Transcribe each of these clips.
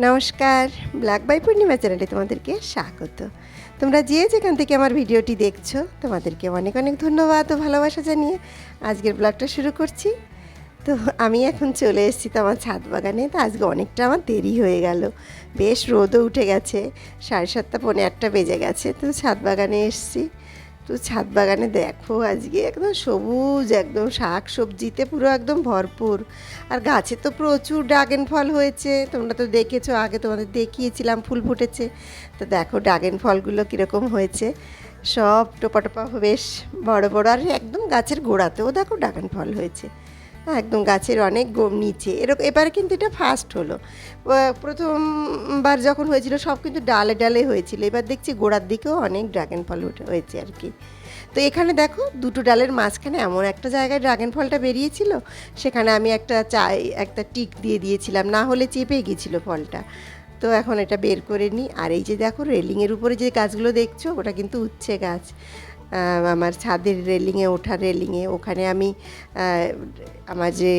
নমস্কার, black by পূর্ণিমা চ্যানেলে তোমাদেরকে স্বাগত। তোমরা যে যেখান থেকে আমার ভিডিওটি দেখছ, তোমাদেরকে অনেক অনেক ধন্যবাদ ও ভালোবাসা জানিয়ে আজকের ব্লগটা শুরু করছি। তো আমি এখন চলে এসেছি তো আমার ছাদ বাগানে, তো আজকে অনেকটা আমার দেরি হয়ে গেল। বেশ রোদও উঠে গেছে, সাড়ে সাতটা, পৌনে আটটা বেজে গেছে, তো ছাদ বাগানে এসেছি। তো ছাদ বাগানে দেখো আজকে একদম সবুজ, একদম শাক সবজিতে পুরো একদম ভরপুর। আর গাছে তো প্রচুর ড্রাগন ফল হয়েছে। তোমরা তো দেখেছ, আগে তোমাদের দেখিয়েছিলাম, ফুল ফুটেছে। তো দেখো ড্রাগন ফলগুলো কীরকম হয়েছে। সব টোপা টোপা বেশ বড় বড়, আর একদম গাছের গোড়াতেও দেখো ড্রাগন ফল হয়েছে। হ্যাঁ একদম গাছের অনেক গম নিচে। এরকম এবারে কিন্তু এটা ফার্স্ট হলো। প্রথমবার যখন হয়েছিল, সব কিন্তু ডালে ডালে হয়েছিল। এবার দেখছি গোড়ার দিকেও অনেক ড্রাগন ফল হয়েছে আর কি। তো এখানে দেখো, দুটো ডালের মাঝখানে এমন একটা জায়গায় ড্রাগন ফলটা বেরিয়েছিল। সেখানে আমি একটা চাই, একটা টিক দিয়ে দিয়েছিলাম। না হলে চেপে গিয়েছিল ফলটা। তো এখন এটা বের করে নিই আর এই যে দেখো রেলিংয়ের উপরে যে গাছগুলো দেখছ, ওটা কিন্তু উচ্ছে গাছ। আমার ছাদের রেলিংয়ে, ওঠার রেলিংয়ে। ওখানে আমি আমার যে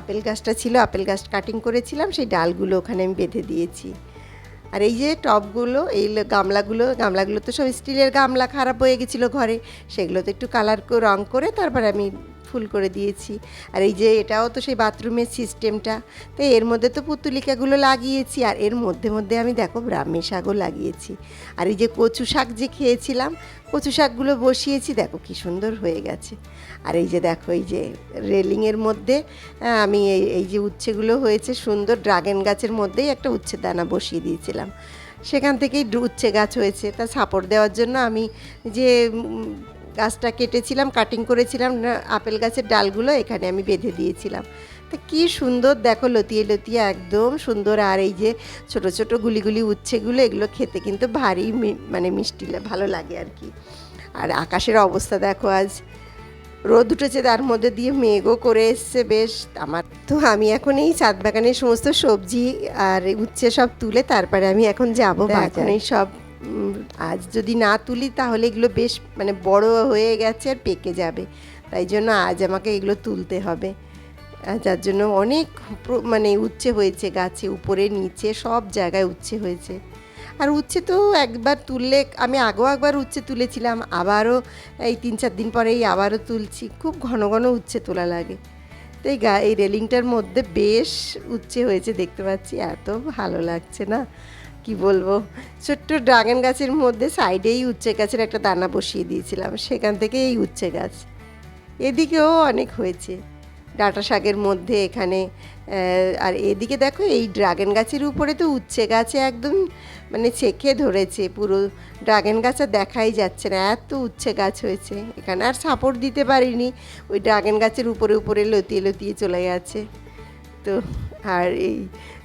আপেল গাছটা ছিল, আপেল গাছ কাটিং করেছিলাম, সেই ডালগুলো ওখানে আমি বেঁধে দিয়েছি। আর এই যে টপগুলো, এই গামলাগুলো গামলাগুলো তো সব স্টিলের গামলা খারাপ হয়ে গেছিল ঘরে। সেগুলো তো একটু কালার রং করে তারপর আমি ফুল করে দিয়েছি। আর এই যে এটাও তো সেই বাথরুমের সিস্টেমটা। তো এর মধ্যে তো পুতুলিকাগুলো লাগিয়েছি আর এর মধ্যে মধ্যে আমি দেখো ব্রাহ্মী শাকও লাগিয়েছি। আর এই যে কচু শাক যে খেয়েছিলাম, কচু শাকগুলো বসিয়েছি, দেখো কি সুন্দর হয়ে গেছে। আর এই যে দেখো, এই যে রেলিংয়ের মধ্যে আমি এই এই যে উচ্ছেগুলো হয়েছে, সুন্দর ড্রাগন গাছের মধ্যেই একটা উচ্ছের দানা বসিয়ে দিয়েছিলাম। সেখান থেকেই উচ্ছে গাছ হয়েছে। তা সাপোর্ট দেওয়ার জন্য আমি যে গাছটা কেটেছিলাম কাটিং করেছিলাম না, আপেল গাছের ডালগুলো এখানে আমি বেঁধে দিয়েছিলাম। তা কী সুন্দর দেখো লতিয়ে লতিয়ে একদম সুন্দর। আর এই যে ছোট ছোট গুলিগুলি উচ্ছেগুলো এগুলো খেতে কিন্তু ভারী মানে মিষ্টি ভালো লাগে আর কি। আর আকাশের অবস্থা দেখো আজ। রোদ উঠেছে তার মধ্যে দিয়ে মেঘও করে এসছে বেশ। আমার তো আমি এখন এই ছাদ বাগানের সমস্ত সবজি আর উচ্ছে সব তুলে তারপরে আমি এখন যাব এই সব আজ যদি না তুলি তাহলে এগুলো বেশ মানে বড় হয়ে গেছে আর পেকে যাবে। তাই জন্য আজ আমাকে এগুলো তুলতে হবে। যার জন্য অনেক মানে উচ্ছে হয়েছে গাছে, উপরে, নিচে, সব জায়গায় উচ্ছে হয়েছে। আর উচ্ছে তো একবার তুললে, আমি আগেও একবার উচ্ছে তুলেছিলাম, আবারও এই তিন চার দিন পরেই আবারও তুলছি, খুব ঘন ঘন উচ্ছে তোলা লাগে। তো এই গা, এই রেলিংটার মধ্যে বেশ উচ্ছে হয়েছে দেখতে পাচ্ছি, এত ভালো লাগছে না। কি বলব? ছোট্ট ড্রাগন গাছের মধ্যে সাইডেই উচ্ছে গাছের একটা দানা বসিয়ে দিয়েছিলাম, সেখান থেকে এই উচ্ছে গাছ। এদিকেও অনেক হয়েছে। ডাঁটা শাকের মধ্যে এখানে আর এদিকে দেখো এই ড্রাগন গাছের উপরে তো উচ্ছে গাছে একদম মানে ছেঁকে ধরেছে, পুরো ড্রাগন গাছ আর দেখাই যাচ্ছে না, এত উচ্ছে গাছ হয়েছে। এখানে আর সাপোর্ট দিতে পারিনি, ওই ড্রাগন গাছের উপরে উপরে লতিয়ে লতিয়ে চলে গেছে। তো আর এই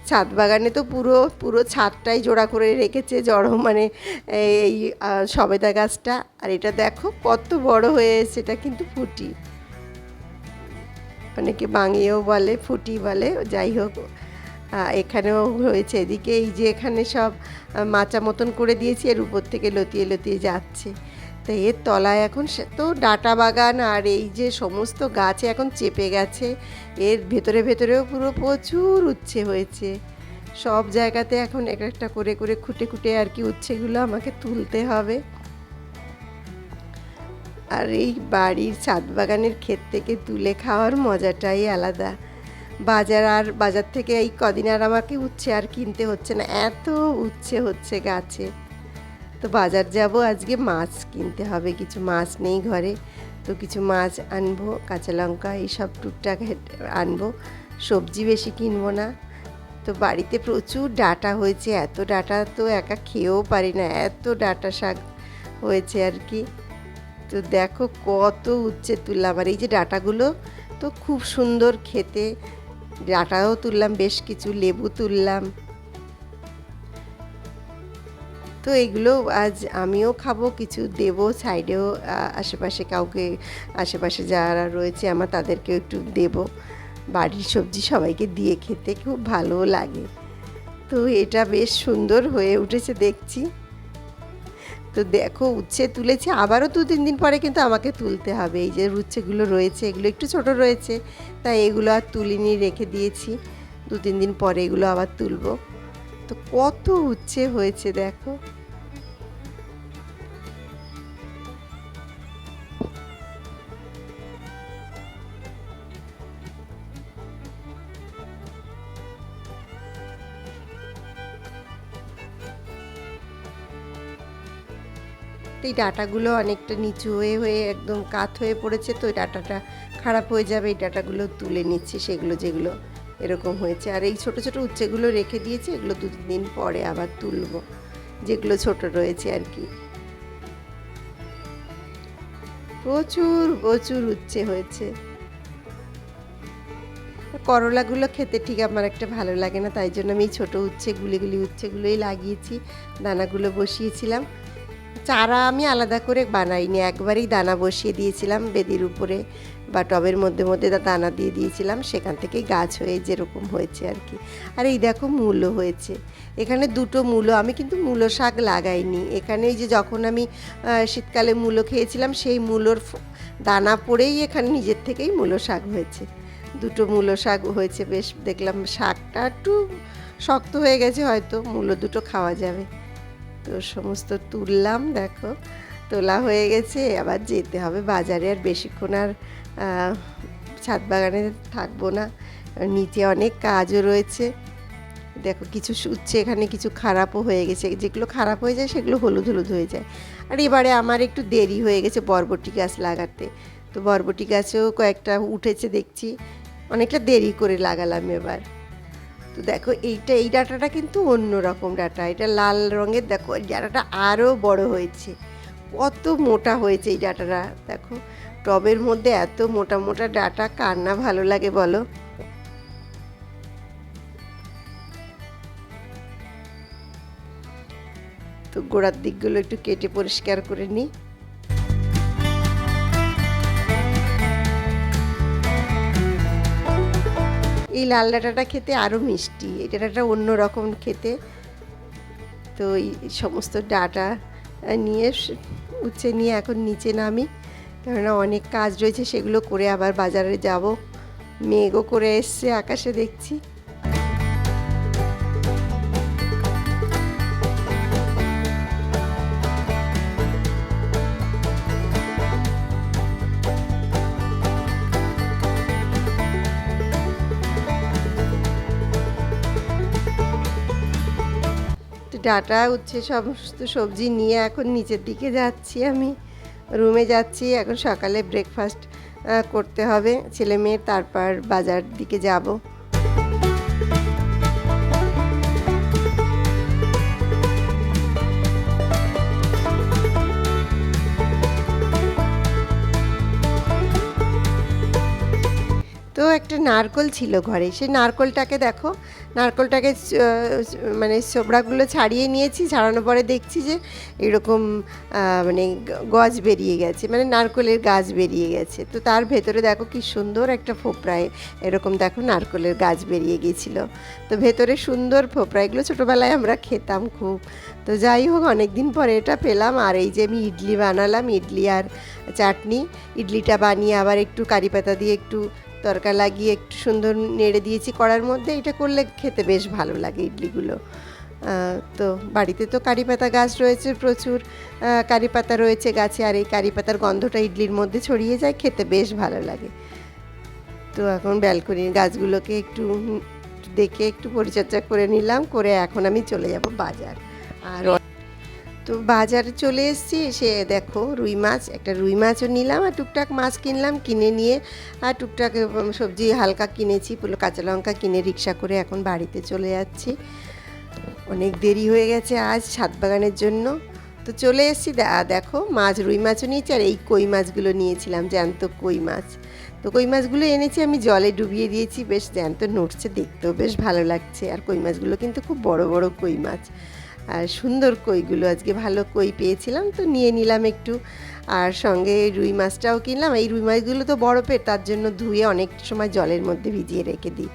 ছাদ বাগানে তো পুরো পুরো ছাদটাই জোড়া করে রেখেছে জড়ো মানে এই সবেদা গাছটা। আর এটা দেখো কত বড় হয়েছে এটা কিন্তু ফুটি। অনেকে বাঙিয়েও বলে, ফুটি বলে, যাই হোক। এখানেও হয়েছে। এদিকে এই যে এখানে সব মাচা মতন করে দিয়েছি, এর উপর থেকে লতিয়ে লতিয়ে যাচ্ছে। তো এর তলায় এখন সে তো ডাটা বাগান আর এই যে সমস্ত গাছে এখন চেপে গেছে, এর ভেতরে ভেতরেও পুরো প্রচুর উচ্ছে হয়েছে। সব জায়গাতে এখন এক একটা করে করে খুঁটে খুঁটে আর কি উচ্ছেগুলো আমাকে তুলতে হবে। আর এই বাড়ির ছাদ বাগানের ক্ষেত থেকে তুলে খাওয়ার মজাটাই আলাদা। বাজার আর, বাজার থেকে এই কদিন আর আমাকে উচ্ছে আর কিনতে হচ্ছে না, এত উচ্ছে হচ্ছে গাছে। তো বাজার যাব, আজকে মাছ কিনতে হবে। কিছু মাছ নেই ঘরে, তো কিছু মাছ আনব, কাঁচা লঙ্কা এইসব টুকটাক আনব। সবজি বেশি কিনবো না। তো বাড়িতে প্রচুর ডাটা হয়েছে, এত ডাটা তো একা খেয়েও পারি না, এত ডাটা শাক হয়েছে আর কি। তো দেখো কত উচ্ছে তুললাম, আর এই যে ডাটাগুলো তো খুব সুন্দর খেতে। ডাটাও তুললাম, বেশ কিছু লেবু তুললাম। তো এগুলো আজ আমিও খাব, কিছু দেবো সাইডেও আশেপাশে কাউকে, আশেপাশে যারা রয়েছে আমার তাদেরকেও একটু দেবো। বাড়ির সবজি সবাইকে দিয়ে খেতে খুব ভালো লাগে। তো এটা বেশ সুন্দর হয়ে উঠেছে দেখছি। তো দেখো উচ্ছে তুলেছি, আবারও দু তিন দিন পরে কিন্তু আমাকে তুলতে হবে। এই যে উচ্ছেগুলো রয়েছে, এগুলো একটু ছোট রয়েছে, তাই এগুলো আর তুলিনি, রেখে দিয়েছি। দু তিন দিন পরে এগুলো আবার তুলবো। তো কত উচ্ছে হয়েছে দেখো। এই ডাটাগুলো অনেকটা নিচু হয়ে হয়ে একদম কাত হয়ে পড়েছে, তো ওই ডাটাটা খারাপ হয়ে যাবে, এই ডাটাগুলো তুলে নিচ্ছি, সেগুলো যেগুলো এরকম হয়েছে। আর এই ছোট ছোট উচ্ছেগুলো রেখে দিয়েছি, এগুলো দু দিন পরে আবার তুলবো, যেগুলো ছোট রয়েছে আর কি। প্রচুর প্রচুর উচ্ছে হয়েছে। করলাগুলো খেতে ঠিক আমার একটা ভালো লাগে না, তাই জন্য আমি ছোটো উচ্ছে গুলি গুলি উচ্ছেগুলোই লাগিয়েছি, দানাগুলো বসিয়েছিলাম। চারা আমি আলাদা করে বানাইনি, একবারেই দানা বসিয়ে দিয়েছিলাম বেদির উপরে বা টবের মধ্যে মধ্যে দানা দিয়ে দিয়েছিলাম, সেখান থেকেই গাছ হয়ে যেরকম হয়েছে আর কি। আর এই দেখো মূলো হয়েছে। এখানে দুটো মূলো, আমি কিন্তু মূলো শাক লাগাইনি। এখানে যে যখন আমি শীতকালে মূলো খেয়েছিলাম, সেই মূলোর দানা পড়েই এখানে নিজের থেকেই মূলো শাক হয়েছে। দুটো মূলো শাক হয়েছে, বেশ দেখলাম শাকটা একটু শক্ত হয়ে গেছে, হয়তো মূলো দুটো খাওয়া যাবে। তো সমস্ত তুললাম, দেখো। তোলা হয়ে গেছে আবার যেতে হবে বাজারে। আর বেশিক্ষণ আর ছাদ বাগানে থাকব না। নিচে অনেক কাজও রয়েছে। দেখো, কিছু উচ্ছে এখানে, কিছু খারাপও হয়ে গেছে। যেগুলো খারাপ হয়ে যায়, সেগুলো হলুদ হলুদ হয়ে যায়। আর এবারে আমার একটু দেরি হয়ে গেছে বরবটি গাছ লাগাতে। তো বরবটি গাছেও কয়েকটা উঠেছে দেখছি। অনেকটা দেরি করে লাগালাম এবার। তো দেখো এইটা, এই ডাটাটা কিন্তু অন্য রকম ডাটা। এটা লাল রঙের, দেখো ডাটাটা আরও বড় হয়েছে। কত মোটা হয়েছে এই ডাটাটা, দেখো। টবের মধ্যে এত মোটা মোটা ডাটা, কার না ভালো লাগে বলো? তো গোড়ার দিকগুলো একটু কেটে পরিষ্কার করে নিই। এই লাল ডাঁটাটা খেতে আরও মিষ্টি এই ডাঁটাটা অন্য রকম খেতে। তো এই সমস্ত ডাটা নিয়ে উচ্ছে নিয়ে এখন নিচে নামি, কেননা অনেক কাজ রয়েছে, সেগুলো করে আবার বাজারে যাব। মেঘও করে এসছে আকাশে দেখছি। ডাটা, উচ্ছে সমস্ত সবজি নিয়ে এখন নিচের দিকে যাচ্ছি আমি। রুমে যাচ্ছি, এখন সকালে ব্রেকফাস্ট করতে হবে। ছেলে মেয়ের তারপর বাজার দিকে যাব। তো একটা নারকল ছিল ঘরে। সেই নারকলটাকে দেখো, নারকলটাকে মানে সোবড়াগুলো ছাড়িয়ে নিয়েছি, ছাড়ানোর পরে দেখছি যে এরকম মানে গজ বেরিয়ে গেছে মানে নারকলের গাছ বেরিয়ে গেছে। তো তার ভেতরে দেখো কি সুন্দর একটা ফোপড়ায় এরকম দেখো নারকলের গাছ বেরিয়ে গিয়েছিল তো ভেতরে সুন্দর ফোপড়া এগুলো ছোটোবেলায় আমরা খেতাম খুব। তো যাই হোক অনেক দিন পরে এটা পেলাম। আর এই যে আমি ইডলি বানালাম, ইডলি আর চাটনি। ইডলিটা বানিয়ে আবার একটু কারি পাতা দিয়ে একটু তরকা লাগিয়ে একটু সুন্দর নেড়ে দিয়েছি কড়ার মধ্যে। এটা করলে খেতে বেশ ভালো লাগে ইডলিগুলো। তো বাড়িতে তো কারি পাতা গাছ রয়েছে প্রচুর। কারি পাতা রয়েছে গাছে আর এই কারি পাতার গন্ধটা ইডলির মধ্যে ছড়িয়ে যায়, খেতে বেশ ভালো লাগে। তো এখন ব্যালকনির গাছগুলোকে একটু দেখে একটু পরিচর্যা করে নিলাম, করে এখন আমি চলে যাব বাজার। আর তো বাজারে চলে এসেছি, এসে দেখো রুই মাছ, একটা রুই মাছও নিলাম আর টুকটাক মাছ কিনলাম, কিনে নিয়ে আর টুকটাক সবজি হালকা কিনেছি, পুরো কাঁচা লঙ্কা কিনে রিক্সা করে এখন বাড়িতে চলে যাচ্ছি। অনেক দেরি হয়ে গেছে আজ ছাদ বাগানের জন্য। তো চলে এসেছি দেখো মাছ, রুই মাছও নিয়েছি আর এই কই মাছগুলো নিয়েছিলাম, জ্যান্ত কই মাছ। তো কই মাছগুলো এনেছি, আমি জলে ডুবিয়ে দিয়েছি, বেশ জ্যান্ত নড়ছে, দেখতেও বেশ ভালো লাগছে। আর কই মাছগুলো কিন্তু খুব বড় বড় কই মাছ। আর সুন্দর কইগুলো, আজকে ভালো কই পেয়েছিলাম, তো নিয়ে নিলাম একটু। আর সঙ্গে রুই মাছটাও কিনলাম। এই রুই মাছগুলো তো পেট, তার জন্য ধুয়ে অনেক সময় জলের মধ্যে ভিজিয়ে রেখে দিই।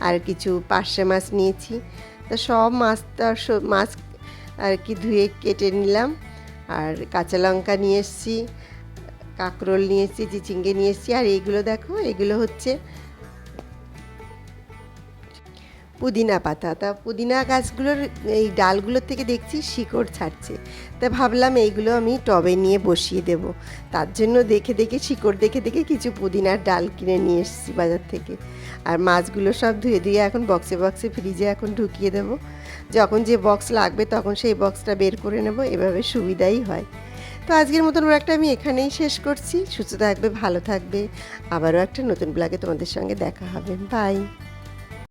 আর কিছু পার্শে মাছ নিয়েছি। তো সব মাছ সব মাছ আর কি ধুয়ে কেটে নিলাম। আর কাঁচা লঙ্কা নিয়ে এসেছি, কাঁকরোল নিয়ে এসেছি, চিচিঙ্গে নিয়ে এসেছি। আর এইগুলো দেখো, এগুলো হচ্ছে পুদিনা পাতা। তা পুদিনা গাছগুলোর এই ডালগুলোর থেকে দেখছি শিকড় ছাড়ছে। তা ভাবলাম এইগুলো আমি টবে নিয়ে বসিয়ে দেব। তার জন্য দেখে দেখে শিকড় দেখে দেখে কিছু পুদিনার ডাল কিনে নিয়ে এসেছি বাজার থেকে। আর মাছগুলো সব ধুয়ে ধুয়ে এখন বক্সে বক্সে ফ্রিজে এখন ঢুকিয়ে দেবো। যখন যে বক্স লাগবে তখন সেই বক্সটা বের করে নেব, এভাবে সুবিধাই হয়। তো আজকের মতন ব্লগটা আমি এখানেই শেষ করছি। সুস্থ থাকবে, ভালো থাকবে। আবারও একটা নতুন ব্লগে তোমাদের সঙ্গে দেখা হবে। বাই